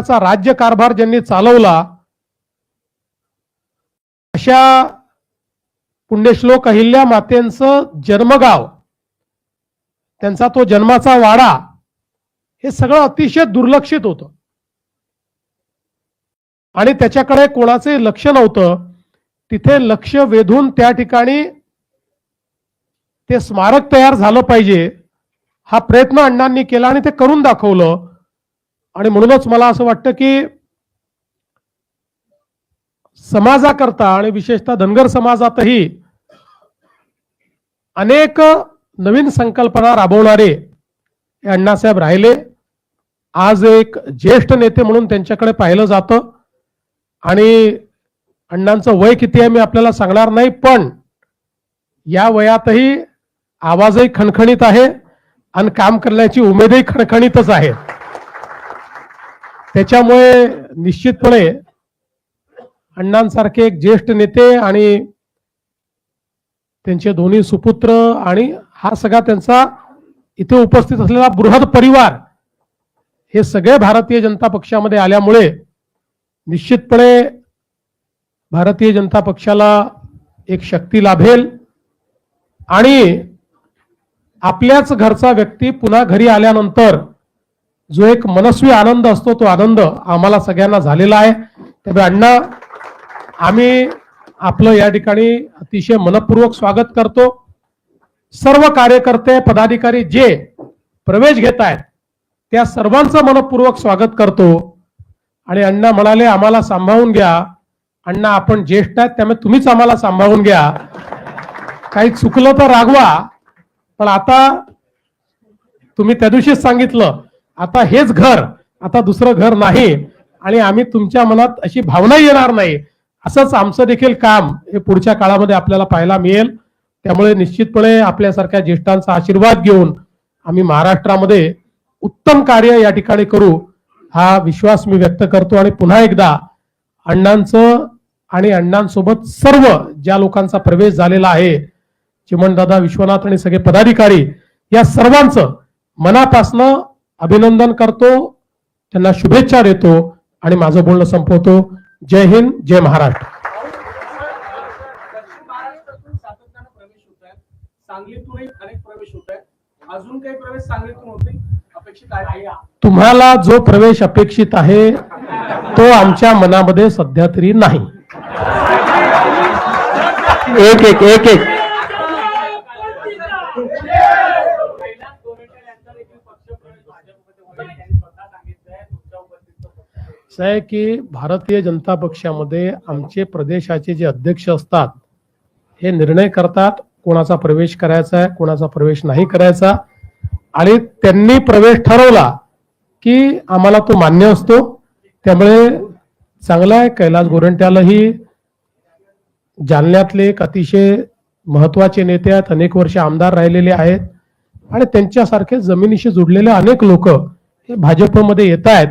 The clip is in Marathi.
प्रकारचा राज्य कारभार ज्यांनी चालवला अशा पुण्यश्लोक अहिल्या मातेंचं जन्मगाव त्यांचा तो जन्माचा वाडा हे सगळं अतिशय दुर्लक्षित होतं. आणि त्याच्याकडे कोणाचे लक्ष नव्हतं. तिथे लक्ष वेधून त्या ठिकाणी ते स्मारक तयार झालं पाहिजे. हा प्रयत्न अण्णांनी केला आणि ते करून दाखवलं. आणि म्हणूनच मला असं वाटतं की समाजाकरता आणि विशेषतः धनगर समाजातही अनेक नवीन संकल्पना राबवणारे हे अण्णासाहेब राहिले. आज एक ज्येष्ठ नेते म्हणून त्यांच्याकडे पाहिलं जातं. आणि अण्णांचं वय किती आहे मी आपल्याला सांगणार नाही पण या वयातही आवाजही खणखणीत आहे आणि काम करण्याची उमेदही खणखणीतच आहे. त्याच्यामुळे निश्चितपणे अण्णांसारखे एक ज्येष्ठ नेते आणि त्यांचे दोन्ही सुपुत्र आणि हा सगळा त्यांचा इथे उपस्थित असलेला बृहद परिवार हे सगळे भारतीय जनता पक्षामध्ये आल्यामुळे निश्चितपणे भारतीय जनता पक्षाला एक शक्ती लाभेल आणि आपल्याच घरचा व्यक्ती पुन्हा घरी आल्यानंतर जो एक मनस्वी आनंद असतो तो आनंद आम्हाला सगळ्यांना झालेला आहे. त्यामुळे अण्णा आम्ही आपलं या ठिकाणी अतिशय मनपूर्वक स्वागत करतो. सर्व कार्यकर्ते पदाधिकारी जे प्रवेश घेत आहेत त्या सर्वांचं मनपूर्वक स्वागत करतो. आणि अण्णा म्हणाले आम्हाला सांभाळून घ्या. अण्णा आपण ज्येष्ठ आहेत त्यामुळे तुम्हीच आम्हाला सांभाळून घ्या. काही चुकलं तर रागवा पण आता तुम्ही त्या दिवशीच सांगितलं आता हेच घर आता दुसरं घर नाही आणि आम्ही तुमच्या मनात अशी भावना येणार नाही. असंच आमचं देखील काम हे पुढच्या काळामध्ये आपल्याला पाहायला मिळेल. त्यामुळे निश्चितपणे आपल्यासारख्या ज्येष्ठांचा आशीर्वाद घेऊन आम्ही महाराष्ट्रामध्ये उत्तम कार्य या ठिकाणी करू हा विश्वास मी व्यक्त करतो. आणि पुन्हा एकदा अण्णांचं आणि अण्णांसोबत सर्व ज्या लोकांचा प्रवेश झालेला आहे चिमणदादा विश्वनाथ आणि सगळे पदाधिकारी या सर्वांचं मनापासनं अभिनंदन करतो त्यांना शुभेच्छा देतो आणि माझं बोलणं संपवतो. जय हिंद जय महाराष्ट्र. दक्षिण महाराष्ट्रातून सातत्यानं प्रवेश होत आहेत. सांगलीतूनही अनेक प्रवेश होत आहेत. अजून काही प्रवेश सांगलीतून होते अपेक्षित आहे. का? तुम्हाला जो प्रवेश अपेक्षित आहे तो आमच्या मनामध्ये सध्या तरी नाही. एक एक एक एक कैलास गोरंट्याल यांचा देखील पक्षप्रवेश भाजपमध्ये होईल त्यांनी स्वतः सांगितलंय तुमच्या उपस्थितीत असं आहे की भारतीय जनता पक्षामध्ये आमचे प्रदेशाचे जे अध्यक्ष असतात हे निर्णय करतात कोणाचा प्रवेश करायचा आहे कोणाचा प्रवेश नाही करायचा. आणि त्यांनी प्रवेश ठरवला की आम्हाला तो मान्य असतो. त्यामुळे चांगला आहे कैलास गोरंट्यालाही जालन्यातले एक अतिशय महत्त्वाचे नेते आहेत अनेक वर्ष आमदार राहिलेले आहेत. आणि त्यांच्यासारखे जमिनीशी जुडलेले अनेक लोक हे भाजपमध्ये येत आहेत.